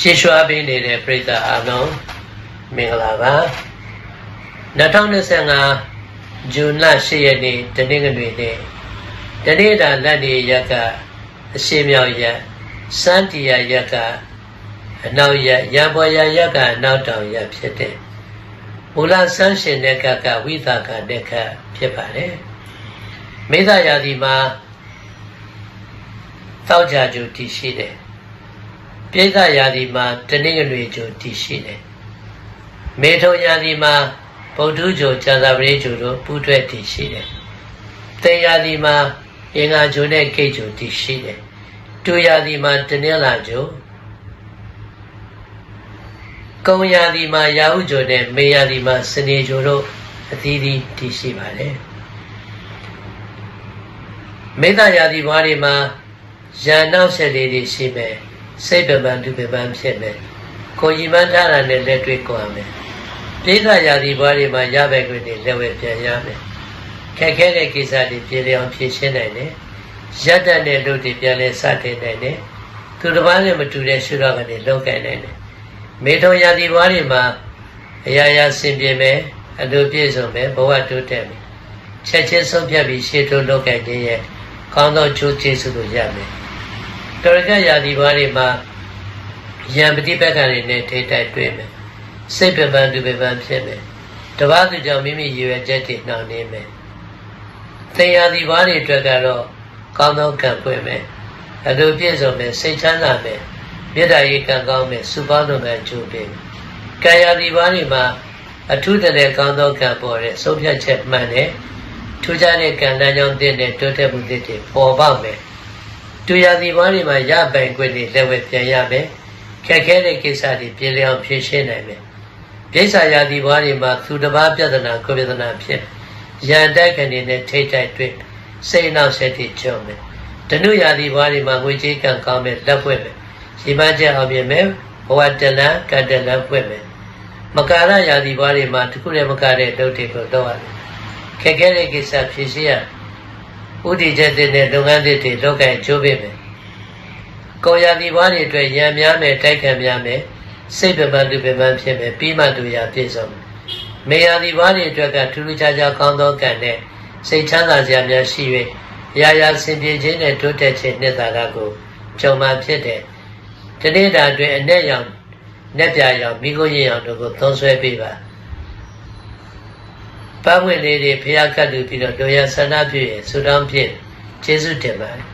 ကြည်ရွှာပေးနေတဲ့ပရိသတ်အားလုံးမင်္ဂလာပါ2025ဇွန်လ10ရက်နေ့တနင်္ဂနွေနေ့တနေ့တာလက်နေရက်ကအရှိမြောက်ရက်စန်းတီယာရက်ကအနောက်ရက်ရံပေါ်ရရက်ကအနောက်တောင်ရက်ဖြစ်တဲ့မူလဆန်းရှင်တဲ့ကကဝိသကတဲ့ကဖြစ်ပါတယ်မေဇရာသီမှာတောက်ကြကြတည်ရှိတယ် ပြိဿရာသီမှာတနင်္ဂနွေကြိုတည်ရှိတယ်မေထုံရာသီမှာဗုဒ္ဓကြိုဇာတာပရိကြိုတို့ပူးတွဲတည်ရှိတယ်တေရာသီမှာအင်္ဂါကြိုနဲ့ကိတ်ကြိုတည်ရှိတယ်တူရာသီမှာတနင်္လာကြိုကုံရာသီမှာရာဟုကြိုနဲ့မေရာသီမှာစနေကြိုတို့အသီးသီးတည်ရှိပါတယ်မေတ္တာရာသီဘွားတွေမှာရန်နောက်ဆက်လေးတွေရှိမယ် စိတ်ပပန်သူပပန်ဖြစ်မယ်ကိုကြီးမန်းထားတာနဲ့လက်တွေ့ကွာမယ်ပိဋကရာသီဘွားတွေမှာရပဲခွင့်တွေလက်ဝဲပြန်ရမယ်ခက်ခဲတဲ့ကိစ္စတွေပြေလည်အောင်ဖြေရှင်းနိုင်တယ်ရက်တတ်တဲ့လူတွေပြန်လဲစတင်နိုင်တယ်သူတစ်ပါးနဲ့မတူတဲ့ရှုတော့ကနေလောက်ကင်နိုင်တယ်မေထုံရာသီဘွားတွေမှာအရာရာဆင်ပြေမယ်အလိုပြည့်စုံမယ်ဘဝတိုးတက်မယ်ချက်ချင်းဆုံးဖြတ်ပြီးရှေ့တိုးလောက်ကင်ခြင်းရဲ့ကောင်းသောချိုးကျေးဇူးကိုရမယ် တရကရာသီဘွားတွေမှာယံပฏิပတ်ကတွေနဲ့ထိတိုက်တွေ့မယ်စိတ်ပပန်သူပပန်ဖြစ်မယ်တပားသူကြောင့်မိမိရည်ရွယ်ချက်တွေနှောင့်နှေးမယ်သင်ရာသီဘွားတွေအတွက်ကတော့ကောင်းသောကံပွင့်မယ်အလိုပြည့်စုံမယ်စိတ်ချမ်းသာမယ်မေတ္တာရေးကံကောင်းမယ်စုပေါင်းလုပ်ငန်းကျိုးပေးမယ်ကံရာသီဘွားတွေမှာအထူးတည်းကောင်းသောကံပေါ်တဲ့ဆုံးဖြတ်ချက်မှန်တဲ့ထူးခြားတဲ့ကံတန်းကြောင့်တည်တဲ့တိုးတက်မှုတွေပေါ်ပေါက်မယ် တူရာသီဘွားတွေမှာရပိုင်ခွင့်တွေလက်ဝဲပြန်ရမယ်ခက်ခဲတဲ့ကိစ္စတွေပြေလည်အောင်ဖြေရှင်းနိုင်မယ်ပြိဿရာသီဘွားတွေမှာသူတစ်ပါးပြဿနာကိုပြဿနာဖြစ်ရန်တိုက်ခဏနဲ့ထိတ်တိုက်တွေ့စိတ်နောက်ဆက်တွေကျုံမယ်တနုရာသီဘွားတွေမှာငွေကြေးကံကောင်းမယ်လက်ပွင့်မယ်ရှိမချက်အောင်ပြင်မယ်ဘဝတလန်ကတလန်ပွင့်မယ်မကာရရာသီဘွားတွေမှာတခုလည်းမကတဲ့လုပ်တွေကိုလုပ်ရတယ်ခက်ခဲတဲ့ကိစ္စဖြေရှင်းရ ဥတီချက်တဲ့လုပ်ငန်းတွေလုပ်ကိုင်ကြိုးပေးမယ်ကောရာဒီဘွားတွေအတွက်ရံများမယ်တိုက်ခံများမယ်စိတ်ပပန်လူပပန်ဖြစ်မယ်ပြီးမှတူရပြည့်စုံမေယာဒီဘွားတွေအတွက်ကထူးထူးခြားခြားကောင်းသောကံနဲ့စိတ်ချမ်းသာစရာများရှိ၍ရာရာဆင်ပြေခြင်းနဲ့တိုးတက်ခြင်းနှစ်သာရကိုကြုံမှဖြစ်တဲ့တနေ့တာအတွင်းအ내ရောင်내ပြရောင်မိခိုးရင်ရောင်တို့ကိုသုံးဆွဲပေးပါ ပန်းဝင်လေးတွေဖျားကတ်လူပြီးတော့တို့ရဆန္ဒပြုရင်ဆုတောင်းဖြင့်ကျေးဇူးတင်ပါတယ်